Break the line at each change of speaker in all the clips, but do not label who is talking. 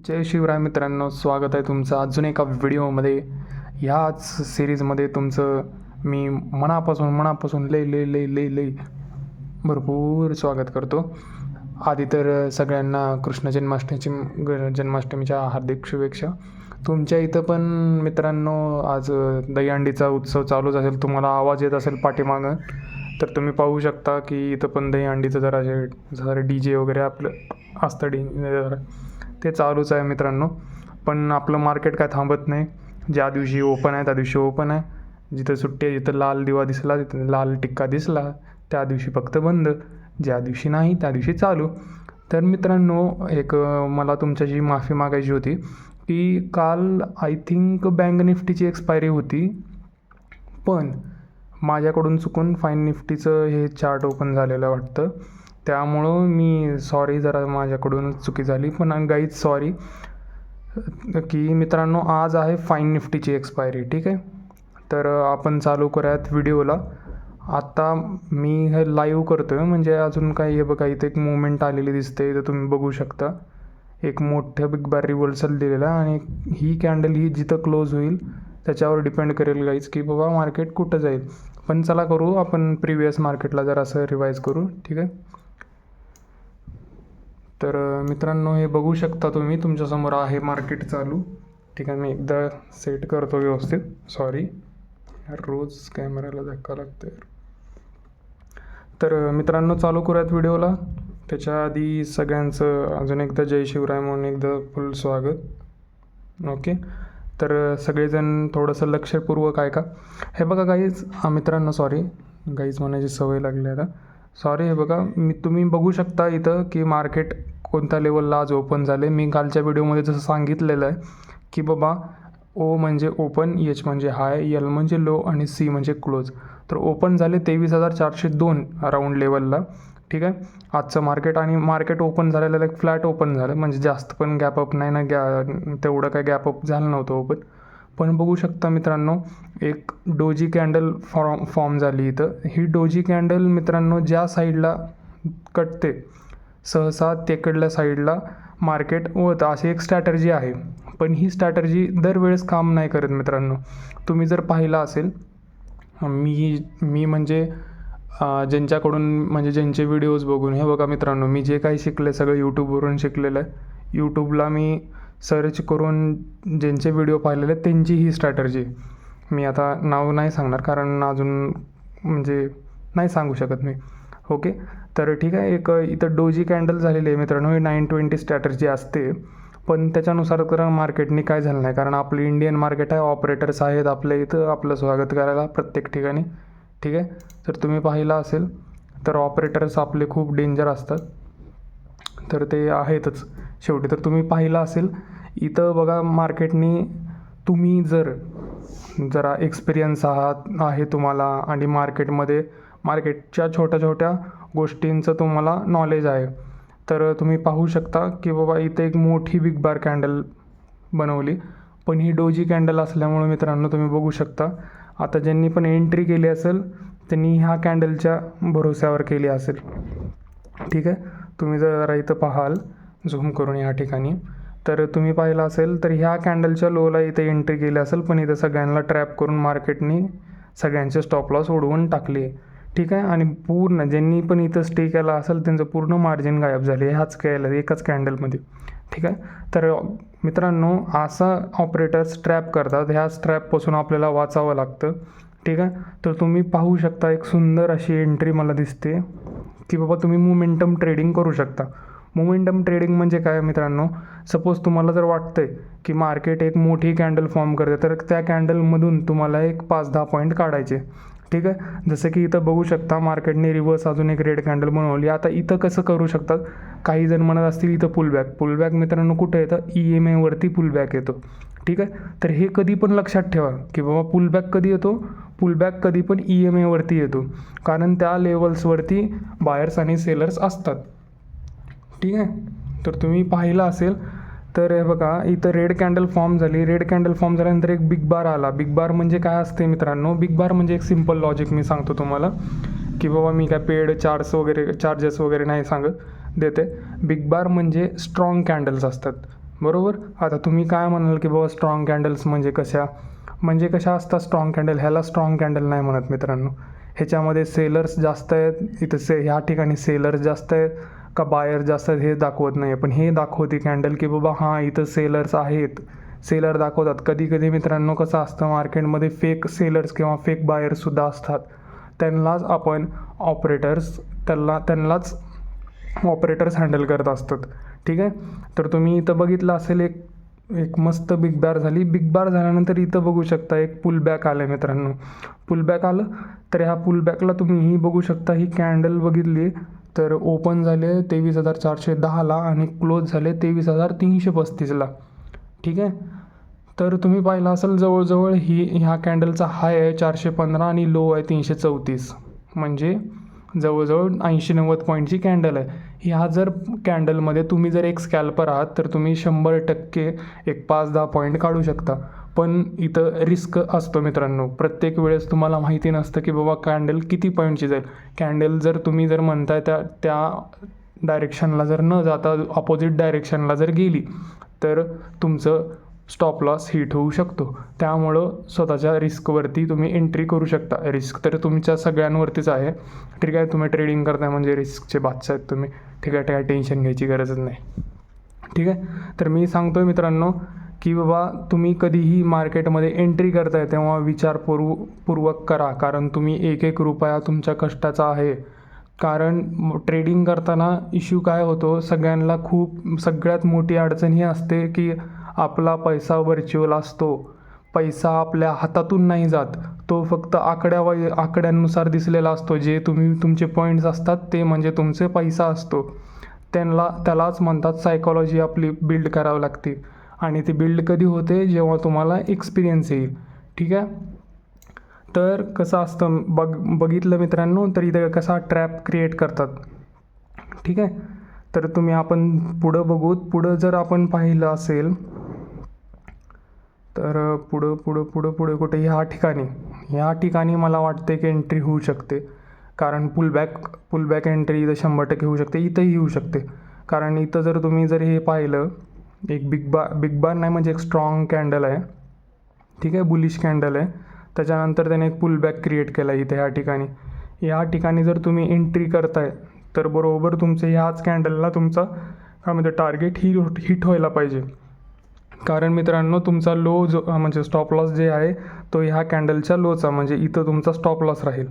जय शिवराय मित्रांनो स्वागत आहे तुमचं अजून एका व्हिडिओमध्ये. ह्याच सिरीजमध्ये तुमचं मी मनापासून मनापासून लय लय लय लय लय भरपूर स्वागत करतो. आधी तर सगळ्यांना कृष्ण जन्माष्टमीची ग- जन्माष्टमीच्या हार्दिक शुभेच्छा. तुमच्या इथं पण मित्रांनो आज दहीहंडीचा उत्सव चालूच असेल तुम्हाला आवाज येत असेल पाठीमागं तर तुम्ही पाहू शकता की इथं पण दहीहंडीचं जरा जरा डी जे वगैरे आपलं असतं डी जरा. ते चालूच आहे मित्रांनो. पण आपलं मार्केट काय थांबत नाही. ज्या दिवशी ओपन आहे त्या दिवशी ओपन आहे. जिथं सुट्टी आहे जिथं लाल दिवा दिसला तिथं लाल टिक्का दिसला त्या दिवशी फक्त बंद. ज्या दिवशी नाही त्या दिवशी चालू. तर मित्रांनो एक मला तुमच्याशी माफी मागायची होती की काल आय थिंक बँक निफ्टीची एक्सपायरी होती. पण माझ्याकडून चुकून फाईन निफ्टीचं हे चार्ट ओपन झालेलं वाटतं. त्यामुळं मी सॉरी जरा माझ्याकडून चुकी झाली. पण गाईज सॉरी की मित्रांनो आज आहे फाईन निफ्टीची एक्सपायरी ठीक आहे? तर आपण चालू करूयात व्हिडिओला आत्ता मी हे लाईव्ह करतो आहे म्हणजे अजून काही हे बघा इथे एक मुवमेंट आलेली दिसते तर तुम्ही बघू शकता. एक मोठं बिग बार रिव्हर्सल दिलेला आणि ही कॅन्डल ही जिथं क्लोज होईल त्याच्यावर डिपेंड करेल गाईज की बाबा मार्केट कुठं जाईल. पण चला करू आपण प्रिव्हियस मार्केटला जर असं रिवाईज करू ठीक आहे? तर मित्रांनो हे बघू शकता तुम्ही. तुमच्यासमोर आहे मार्केट चालू. ठीक आहे मी एकदा सेट करतो व्यवस्थित. सॉरी रोज कॅमेऱ्याला धक्का लागतो तर मित्रांनो चालू करूयात व्हिडिओला त्याच्या आधी सगळ्यांचं अजून एकदा जय शिवराय म्हणून एकदा फुल स्वागत. ओके तर सगळेजण थोडंसं लक्षपूर्वक ऐका. हे बघा गाईज हा मित्रांनो सॉरी गाईज म्हणायची सवय लागली आता. सॉरी हे बघा. मी तुम्ही बघू शकता इथं की मार्केट कोणत्या लेवलला आज ओपन झाले? मी कालच्या व्हिडिओमध्ये जसं सांगितलेलं आहे की बाबा ओ म्हणजे ओपन एच म्हणजे हाय यल म्हणजे लो आणि सी म्हणजे क्लोज तर ओपन झाले तेवीस हजार चारशे दोन अराऊंड लेवलला ठीक आहे? आजचं मार्केट आणि मार्केट ओपन झालेलं एक फ्लॅट ओपन झालं. म्हणजे जास्त पण गॅप अप नाही ना गॅ तेवढं काय गॅप अप झालं नव्हतं ओपन पण बघू शकता मित्रांनो एक डोजी कॅन्डल फॉर्म फॉर्म झाली इथं. ही डोजी कॅन्डल मित्रांनो ज्या साईडला कटते सहसा तेकडल्या साईडला मार्केट वळतं अशी एक स्ट्रॅटर्जी आहे. पण ही स्ट्रॅटर्जी दरवेळेस काम नाही करत मित्रांनो. तुम्ही जर पाहिलं असेल मी मी म्हणजे ज्यांच्याकडून म्हणजे ज्यांचे व्हिडिओज बघून हे बघा मित्रांनो मी जे काही शिकले सगळं यूट्यूबवरून शिकलेलं आहे. यूट्यूबला मी सर्च करून ज्यांचे व्हिडिओ पाहिलेले आहेत त्यांची ही स्ट्रॅटर्जी मी आता नाव नाही सांगणार कारण अजून म्हणजे नाही सांगू शकत मी. ओके तर ठीक आहे एक इथं डोजी कॅन्डल झालेली आहे मित्रांनो ही नाईन ट्वेंटी स्ट्रॅटर्जी असते. पण त्याच्यानुसार तर मार्केटनी काय झालं नाही कारण आपलं इंडियन मार्केट आहे ऑपरेटर्स आहेत आपल्या इथं आपलं स्वागत करायला प्रत्येक ठिकाणी. ठीक आहे तर तुम्ही पाहिलं असेल तर ऑपरेटर्स आपले खूप डेंजर असतात. तर ते आहेतच शेवटी. तर तुम्ही पाहिलं असेल इथं बघा मार्केटनी तुम्ही जर जरा एक्सपिरियन्स आहात आहे तुम्हाला आणि मार्केटमध्ये मार्केटच्या छोट्या छोट्या गोष्टींचं तुम्हाला नॉलेज आहे. तर तुम्ही पाहू शकता की बाबा इथे एक मोठी बिग बार कॅन्डल बनवली. पण ही डोजी कॅन्डल असल्यामुळे मित्रांनो तुम्ही बघू शकता. आता ज्यांनी पण एंट्री केली असेल त्यांनी ह्या कॅन्डलच्या भरोस्यावर केली असेल. ठीक आहे? तुम्ही जर जरा इथं पाहाल. झूम करून या ठिकाणी. तर तुम्ही पाहिलं असेल तर ह्या कॅन्डलच्या लोला इथे एंट्री केली असेल पण इथं सगळ्यांना ट्रॅप करून मार्केटनी सगळ्यांचे स्टॉप लॉस उडवून टाकली ठीक आहे? आणि पूर्ण ज्यांनी पण इथं स्टे केला असेल त्यांचं पूर्ण मार्जिन गायब झाले. ह्याच केलं एकाच कॅन्डलमध्ये ठीक आहे? तर मित्रांनो असा ऑपरेटर्स ट्रॅप करतात. ह्या ट्रॅपपासून आपल्याला वाचावं लागतं. ठीक आहे? तर तुम्ही पाहू शकता एक सुंदर अशी एंट्री मला दिसते की बाबा तुम्ही मोमेंटम ट्रेडिंग करू शकता. मोमेंटम ट्रेडिंग म्हणजे काय मित्रांनो? सपोज तुम्हाला जर वाटतंय की मार्केट एक मोठी कॅन्डल फॉर्म करते तर त्या कॅन्डलमधून तुम्हाला एक पाच दहा पॉईंट काढायचे. ठीक आहे? जसं की इथं बघू शकता मार्केटने रिव्हर्स अजून एक रेड कॅन्डल बनवली. आता इथं कसं करू शकतात? काही जण म्हणत असतील इथं पुलबॅक पुलबॅक मित्रांनो कुठं येतं? ई एम आयवरती पुलबॅक येतो. ठीक आहे? तर हे कधी पण लक्षात ठेवा की बाबा पुलबॅक कधी येतो? पुलबॅक कधी पण ई एम आयवरती येतो. कारण त्या लेवल्सवरती बायर्स आणि सेलर्स असतात. ठीक आहे? तर तुम्ही पाहिलं असेल तर हे बघा इथं रेड कॅन्डल फॉर्म झाली. रेड कॅन्डल फॉर्म झाल्यानंतर एक बिग बार आला. बिग बार म्हणजे काय असते मित्रांनो? बिग बार म्हणजे एक सिंपल लॉजिक मी सांगतो तुम्हाला की बाबा मी काय पेड चार्ज वगैरे चार्जेस वगैरे नाही सांगत देते. बिग बार म्हणजे स्ट्रॉंग कॅन्डल्स असतात. बरोबर? आता तुम्ही काय म्हणाल की बाबा स्ट्रॉंग कॅन्डल्स म्हणजे कशा? म्हणजे कशा असतात स्ट्रॉंग कॅन्डल ह्याला स्ट्रॉंग कॅन्डल नाही म्हणत मित्रांनो. ह्याच्यामध्ये सेलर्स जास्त आहेत. इथं से ह्या ठिकाणी सेलर्स जास्त आहेत. का बायर जास्त हे दाखवत नाही पण हे दाखवते कॅन्डल की बाबा हां इथं सेलर्स आहेत. सेलर दाखवतात. कधी कधी मित्रांनो कसं असतं मार्केटमध्ये फेक सेलर्स किंवा फेक बायर्ससुद्धा असतात. त्यांनाच आपण ऑपरेटर्स त्यांना त्यांनाच ऑपरेटर्स हँडल करत असतात. ठीक आहे? तर तुम्ही इथं बघितलं असेल एक एक मस्त बिग बार झाली. बिग बार झाल्यानंतर इथं बघू शकता एक पुल बॅक आलं आहे मित्रांनो. पुल बॅक आलं तर ह्या पुल बॅकला तुम्ही ही बघू शकता. ही कॅन्डल बघितली तर ओपन झाले तेवीस हजार चारशे दहाला आणि क्लोज झाले तेवीस हजार तीनशे पस्तीसला. ठीक आहे? तर तुम्ही पाहिलं असेल जवळजवळ ही ह्या कॅन्डलचा हाय आहे चारशे पंधरा आणि लो आहे तीनशे चौतीस. म्हणजे जवळजवळ ऐंशी नव्वद पॉईंटची कॅन्डल आहे. ह्या जर कॅन्डलमध्ये तुम्ही जर एक स्कॅल्पर आहात तर तुम्ही शंभर टक्के एक पाच दहा पॉईंट काढू शकता. पण इथं रिस्क असतो मित्रांनो. प्रत्येक वेळेस तुम्हाला माहिती नसतं की बाबा कॅन्डल किती पॉईंटची जाईल. कॅन्डल जर तुम्ही जर म्हणताय त्या त्या डायरेक्शनला जर न जाता ऑपोजिट डायरेक्शनला जर गेली तर तुमचं स्टॉप लॉस हिट होऊ शकतो. त्यामुळं स्वतःच्या रिस्कवरती तुम्ही एंट्री करू शकता. रिस्क तर तुमच्या सगळ्यांवरतीच आहे. ठीक आहे तुम्ही ट्रेडिंग करताय म्हणजे रिस्कचे बादशाह आहेत तुम्ही. ठीक आहे ठीक आहे टेन्शन घ्यायची गरजच नाही. ठीक आहे तर मी सांगतो आहे मित्रांनो की बाबा तुम्ही कधीही मार्केटमध्ये एंट्री करताय तेव्हा विचारपूर्व पूर्वक करा. कारण तुम्ही एक एक रुपया तुमच्या कष्टाचा आहे. कारण ट्रेडिंग करताना इश्यू काय होतो? सगळ्यांना खूप सगळ्यात मोठी अडचण ही असते की आपला पैसा व्हर्च्युअल असतो. पैसा आपल्या हातातून नाही जात. तो फक्त आकड्या वाई आकड्यांनुसार दिसलेला असतो. जे तुम्ही तुमचे पॉईंट्स असतात ते म्हणजे तुमचे पैसा असतो. त्यांना त्यालाच म्हणतात सायकॉलॉजी आपली बिल्ड करावी लागते. आणि ते बिल्ड कधी होते जेव्हा तुम्हाला एक्सपिरियन्स येईल. ठीक आहे? तर कसं असतं बघ बघितलं मित्रांनो तर इथं कसा ट्रॅप क्रिएट करतात. ठीक आहे? तर तुम्ही आपण पुढं बघू पुढं जर आपण पाहिलं असेल तर पुढं पुढं पुढं पुढं कुठे ह्या ठिकाणी ह्या ठिकाणी मला वाटते की एंट्री होऊ शकते. कारण पुलबॅक पुलबॅक एंट्री इथं शंभर टक्के होऊ शकते इथंही होऊ शकते. कारण इथं जर तुम्ही जर हे पाहिलं एक बिग बा बिग बार नाही म्हणजे एक स्ट्रॉंग कॅन्डल आहे. ठीक आहे बुलिश कॅन्डल आहे. त्याच्यानंतर त्याने एक पुलबॅक क्रिएट केला इथे ह्या ठिकाणी. ह्या ठिकाणी जर तुम्ही एंट्री करताय तर बरोबर तुमचं ह्याच कॅन्डलला तुमचा काय म्हणते टार्गेट ही हिट व्हायला पाहिजे. कारण मित्रांनो तुमचा लो जो म्हणजे स्टॉप लॉस जे आहे तो ह्या कॅन्डलच्या लोचा म्हणजे इथं तुमचा स्टॉप लॉस राहील.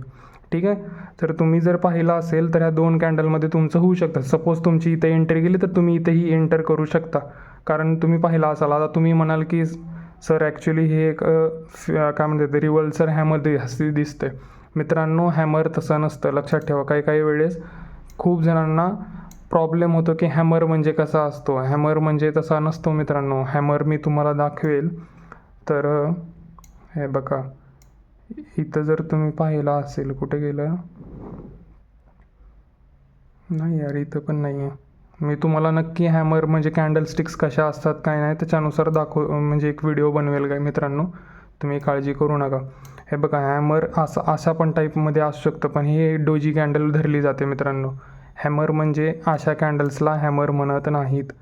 ठीक आहे? तर तुम्ही जर पाहिलं असेल तर ह्या दोन कॅन्डलमध्ये तुमचं होऊ शकतं. सपोज तुमची इथे एंट्री गेली तर तुम्ही इथेही एंटर करू शकता. कारण तुम्ही पाहिला असाल. आता तुम्ही म्हणाल की सर ॲक्च्युली हे एक काय म्हणतात ते रिव्हल्सर हॅमर दि दिसते मित्रांनो हॅमर तसं नसतं. लक्षात ठेवा काही काही वेळेस खूप जणांना प्रॉब्लेम होतो की हॅमर म्हणजे कसा असतो? हॅमर म्हणजे तसा नसतो मित्रांनो. हॅमर मी तुम्हाला दाखवेल. तर हे बघा. इथं जर तुम्ही पाहिलं असेल कुठे गेलं? नाही यार इथं पण नाही आहे मी तुम्हाला नक्की हॅमर म्हणजे कॅन्डलस्टिक्स कशा असतात काय नाही त्याच्यानुसार दाखव म्हणजे एक व्हिडिओ बनवेल काय मित्रांनो? तुम्ही काळजी करू नका. हे बघा हॅमर असं अशा पण टाईपमध्ये असू शकतं पण हे डोजी कॅन्डल धरली जाते मित्रांनो. हॅमर म्हणजे अशा कॅन्डल्सला हॅमर म्हणत नाहीत.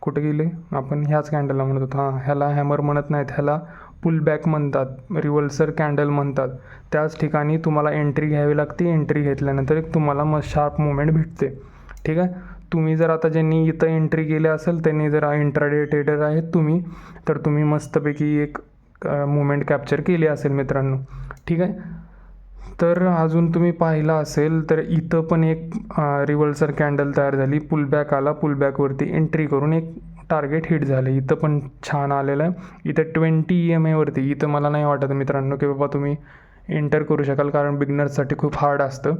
कुठे गेले? आपण ह्याच कॅन्डलला म्हणत होतो. हां ह्याला हॅमर म्हणत नाहीत ह्याला पुलबॅक म्हणतात रिव्हल्सर कॅन्डल म्हणतात. त्याच ठिकाणी तुम्हाला एंट्री घ्यावी लागते एंट्री घेतल्यानंतर एक तुम्हाला मग शार्प मुवमेंट भेटते. ठीक आहे? तुम्ही जर आता ज्यांनी इथं एंट्री केली असेल त्यांनी जर इंट्राडे ट्रेडर आहेत तुम्ही तर तुम्ही मस्तपैकी एक मुवमेंट कॅप्चर केली असेल मित्रांनो. ठीक आहे? तर अजून तुम्ही पाहिलं असेल तर इथं पण एक रिव्हर्सर कॅन्डल तयार झाली. पुलबॅक आला पुलबॅकवरती एंट्री करून एक टार्गेट हिट झालं. इथं पण छान आलेलं आहे. इथं ट्वेंटी ई एम एवरती इथं मला नाही वाटत मित्रांनो की बाबा तुम्ही एंटर करू शकाल कारण बिगनर्ससाठी खूप हार्ड असतं.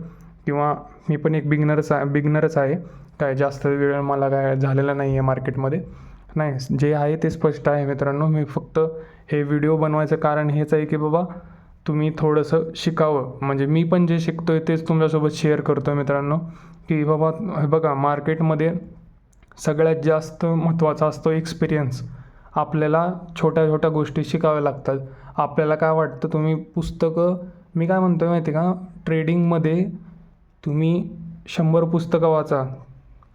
किंवा मी पण एक बिगनरच आहे बिगनरच आहे. काय जास्त वेळ मला काय झालेला नाही आहे मार्केटमध्ये. नाही जे आहे ते स्पष्ट आहे मित्रांनो. मी फक्त हे व्हिडिओ बनवायचं कारण हेच आहे की बाबा तुम्ही थोडंसं शिकावं. म्हणजे मी पण जे शिकतो आहे तेच तुमच्यासोबत शेअर करतो आहे मित्रांनो. की बाबा हे बघा मार्केटमध्ये सगळ्यात जास्त महत्त्वाचा असतो एक्सपिरियन्स आपल्याला छोट्या छोट्या गोष्टी शिकाव्या लागतात. आपल्याला काय वाटतं तुम्ही पुस्तकं मी काय म्हणतो माहिती आहे का ट्रेडिंगमध्ये तुम्ही शंभर पुस्तकं वाचा.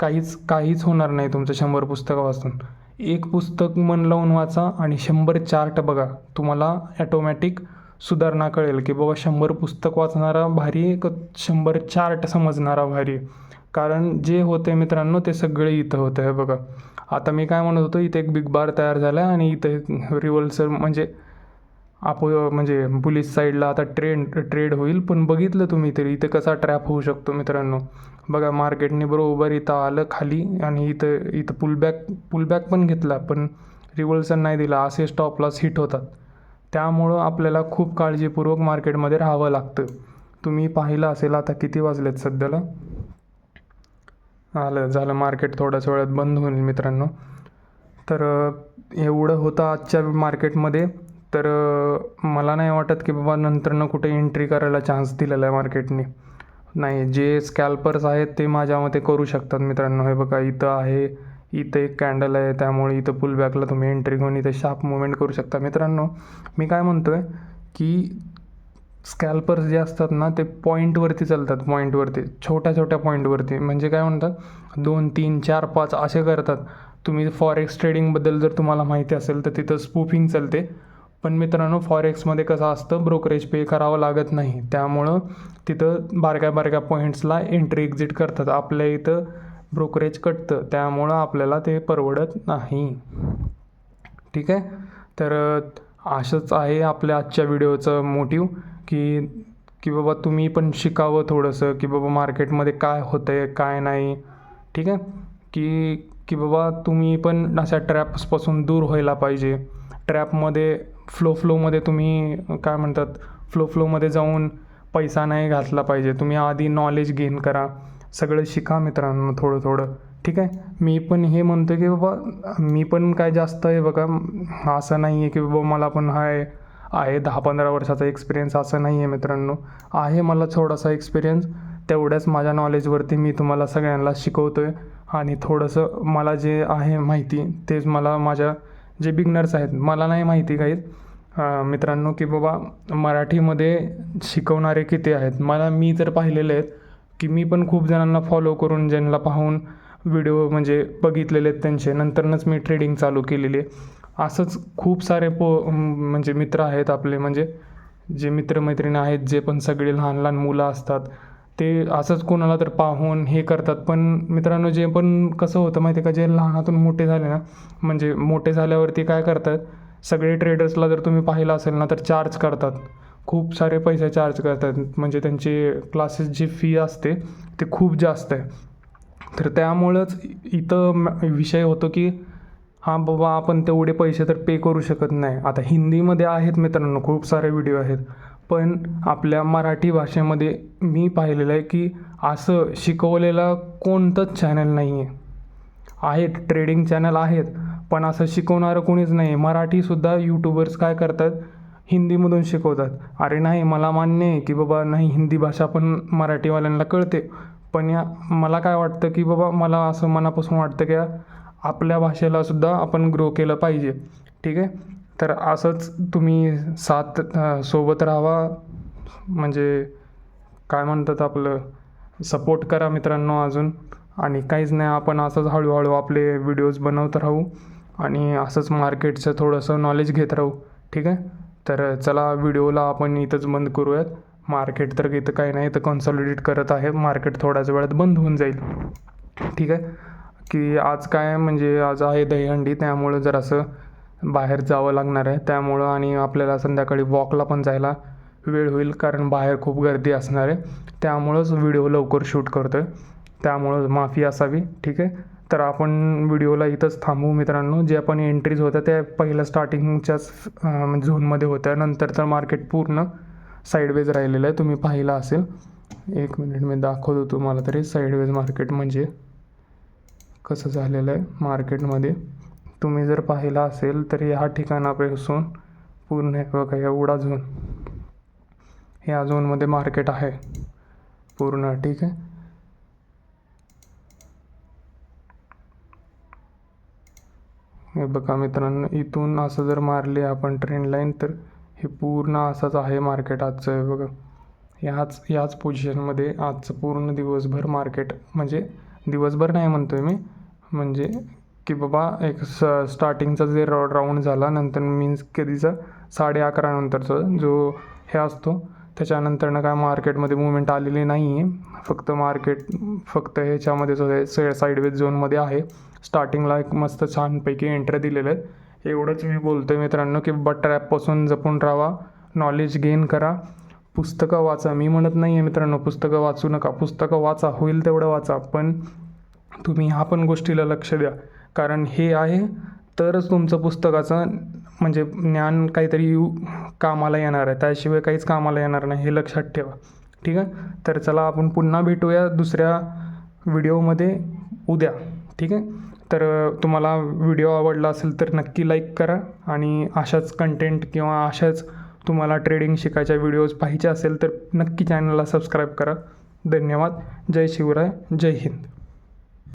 काहीच काहीच होणार नाही तुमचं शंभर पुस्तकं वाचून. एक पुस्तक मन लावून वाचा आणि शंभर चार्ट बघा. तुम्हाला ॲटोमॅटिक सुधारणा कळेल की बाबा शंभर पुस्तक वाचणारा भारी आहे का शंभर चार्ट समजणारा भारी. आहे कारण जे होते मित्रांनो ते सगळे इथं होतं आहे बघा. आता मी काय म्हणत होतो इथे एक बिग बार तयार झाला आहे आणि इथे रिव्हल्सर म्हणजे आपो म्हणजे पोलीस साईडला आता ट्रेंड ट्रेड होईल पण बघितलं तुम्ही तरी इथं कसा ट्रॅप होऊ शकतो मित्रांनो. बघा मार्केटने बरोबर इथं आलं खाली आणि इथं इथं पुलबॅक पुलबॅक पण घेतला पण रिव्हर्सन नाही दिला. असे स्टॉप लॉस हिट होतात. त्यामुळं आपल्याला खूप काळजीपूर्वक मार्केटमध्ये राहावं लागतं. तुम्ही पाहिलं असेल आता किती वाजलेत सध्याला? आलं झालं मार्केट थोड्याच वेळात बंद होईल मित्रांनो. तर एवढं होतं आजच्या मार्केटमध्ये तर मला नाही वाटत की बाबा नंतरनं कुठे एंट्री करायला चान्स दिलेला आहे मार्केटने नाही जे स्कॅल्पर्स आहेत ते माझ्या मते करू शकतात मित्रांनो. हे बघा इथं आहे इथं एक कॅन्डल आहे त्यामुळे इथं पुलबॅकला तुम्ही एंट्री घेऊन इथं शार्प मुवमेंट करू शकता. मित्रांनो मी काय म्हणतो आहे की स्कॅल्पर्स जे असतात ना ते पॉईंटवरती चालतात पॉईंटवरती छोट्या छोट्या पॉईंटवरती म्हणजे काय म्हणतात? दोन तीन चार पाच असे करतात. तुम्ही फॉरेक्स ट्रेडिंगबद्दल जर तुम्हाला माहिती असेल तर तिथं स्पूफिंग चालते. पण मित्रांनो फॉरेक्समध्ये कसं असतं ब्रोकरेज पे करावं लागत नाही. त्यामुळं तिथं बारक्या बारक्या पॉईंट्सला एंट्री एक्झिट करतात. आपल्या इथं ब्रोकरेज कटतं. त्यामुळं आपल्याला ते परवडत नाही. ठीक आहे? तर असंच आहे आपल्या आजच्या व्हिडिओचं मोटिव की की बाबा तुम्ही पण शिकावं थोडंसं की बाबा मार्केटमध्ये काय होतं आहे काय नाही. ठीक आहे? की की बाबा तुम्ही पण अशा ट्रॅप्सपासून दूर व्हायला पाहिजे. ट्रॅपमध्ये फ्लो फ्लोमध्ये तुम्ही काय म्हणतात फ्लो फ्लोमध्ये जाऊन पैसा नाही घातला पाहिजे. तुम्ही आधी नॉलेज गेन करा. सगळं शिका मित्रांनो थोडं थोडं. ठीक आहे? मी पण हे म्हणतो की बाबा मी पण काय जास्त आहे बघा असं नाही आहे की बाबा मला पण हाय आहे दहा पंधरा वर्षाचा एक्सपिरियन्स असं नाही आहे मित्रांनो. आहे मला थोडासा एक्सपिरियन्स तेवढ्याच माझ्या नॉलेजवरती मी तुम्हाला सगळ्यांना शिकवतो आहे आणि थोडंसं मला जे आहे माहिती तेच मला माझ्या जे बिगनर्स आहेत मला नाही माहिती काही मित्रांनो की बाबा मराठीमध्ये शिकवणारे किती आहेत? मला मी तर पाहिलेले आहेत की मी पण खूप जणांना फॉलो करून ज्यांना पाहून व्हिडिओ म्हणजे बघितलेले आहेत त्यांचे. नंतरनंच मी ट्रेडिंग चालू केलेली आहे. असंच खूप सारे पो म्हणजे मित्र आहेत आपले. म्हणजे जे मित्रमैत्रिणी आहेत जे पण सगळे लहान लहान मुलं असतात ते असंच कोणाला तर पाहून हे करतात. पण मित्रांनो जे पण कसं होतं माहिती आहे का? जे लहानातून मोठे झाले ना म्हणजे मोठे झाल्यावरती काय करतात? सगळे ट्रेडर्सला जर तुम्ही पाहिलं असेल ना तर चार्ज करतात. खूप सारे पैसे चार्ज करतात. म्हणजे त्यांची क्लासेसची फी असते ते खूप जास्त आहे. तर त्यामुळंच इथं विषय होतो की हां बाबा आपण तेवढे पैसे तर पे करू शकत नाही. आता हिंदीमध्ये आहेत मित्रांनो खूप सारे व्हिडिओ आहेत. पण आपल्या मराठी भाषेमध्ये मी पाहिलेलं आहे की असं शिकवलेलं कोणतंच चॅनल नाही आहे आहेत ट्रेडिंग चॅनल आहेत पण असं शिकवणारं कोणीच नाही आहे मराठीसुद्धा यूट्यूबर्स काय करतात? हिंदीमधून शिकवतात. अरे नाही मला मान्य आहे की बाबा नाही हिंदी भाषा पण मराठीवाल्यांना कळते. पण या मला काय वाटतं की बाबा मला असं मनापासून वाटतं की आपल्या भाषेलासुद्धा आपण ग्रो केलं पाहिजे. ठीक आहे? तर असंच तुम्ही साथ सोबत राहावा. म्हणजे काय म्हणतात आपलं सपोर्ट करा मित्रांनो अजून. आणि काहीच नाही आपण असंच हळूहळू आपले व्हिडिओज बनवत राहू. आणि असंच मार्केटचं थोडंसं नॉलेज घेत राहू. ठीक आहे? तर चला व्हिडिओला आपण इथंच बंद करूयात. मार्केट तर इथं काही नाही तर कन्सॉलिडेट करत आहे. मार्केट थोड्याच वेळात बंद होऊन जाईल. ठीक आहे? की आज काय म्हणजे आज आहे दहीहंडी त्यामुळं जरासं बाहेर जावं लागणार आहे. त्यामुळं आणि आपल्याला संध्याकाळी वॉकला पण जायला वेळ होईल कारण बाहेर खूप गर्दी असणार आहे. त्यामुळंच व्हिडिओ लवकर शूट करतो आहे त्यामुळं माफी असावी ठीक आहे? तर आपण व्हिडिओला इथंच थांबू मित्रांनो. जे आपण एंट्रीज होत्या त्या पहिल्या स्टार्टिंगच्याच म्हणजे झोनमध्ये होत्या. नंतर तर मार्केट पूर्ण साईडवेज राहिलेलं आहे. तुम्ही पाहिलं असेल. एक मिनिट मी दाखवतो तुम्हाला तरी. साईडवेज मार्केट म्हणजे कसं झालेलं आहे मार्केटमध्ये तुम्ही जर पाहिलं असेल तर ह्या ठिकाणापासून पूर्ण बघा एवढा झोन. ह्या झोनमध्ये मार्केट आहे. पूर्ण ठीक आहे? हे बघा मित्रांनो इथून असं जर मारली आपण ट्रेंड लाईन तर हे पूर्ण असंच आहे मार्केट आजचं हे बघा. ह्याच याच पोझिशनमध्ये आजचं पूर्ण दिवसभर मार्केट म्हणजे दिवसभर नाही म्हणतो आहे मी म्हणजे की बाबा एक स स्टार्टिंगचा जे रॉ राऊंड झाला नंतर मीन्स कधीचा? साडे अकरानंतरचा जो हे असतो. त्याच्यानंतरनं काय मार्केटमध्ये मुवमेंट आलेली नाही आहे फक्त मार्केट फक्त ह्याच्यामध्येच आहे से साईडवेज झोनमध्ये आहे. स्टार्टिंगला एक मस्त छानपैकी एंट्री दिलेल्या आहेत. एवढंच मी बोलतो आहे मित्रांनो की बट ट्रॅपपासून जपून राहा. नॉलेज गेन करा. पुस्तकं वाचा. मी म्हणत नाही आहे मित्रांनो पुस्तकं वाचू नका. पुस्तकं वाचा. होईल तेवढं वाचा. पण तुम्ही ह्या पण गोष्टीला लक्ष द्या. कारण हे आहे तरच तुमचं पुस्तकाचं म्हणजे ज्ञान काहीतरी कामाला येणार आहे. त्याशिवाय काहीच कामाला येणार नाही हे लक्षात ठेवा. ठीक आहे? तर चला आपण पुन्हा भेटूया दुसऱ्या व्हिडिओमध्ये उद्या. ठीक आहे? तर तुम्हाला व्हिडिओ आवडला असेल तर नक्की लाईक करा आणि अशाच कंटेंट किंवा अशाच तुम्हाला ट्रेडिंग शिकायच्या व्हिडिओज पाहिजे असेल तर नक्की चॅनलला सबस्क्राईब करा. धन्यवाद. जय शिवराय. जय हिंद.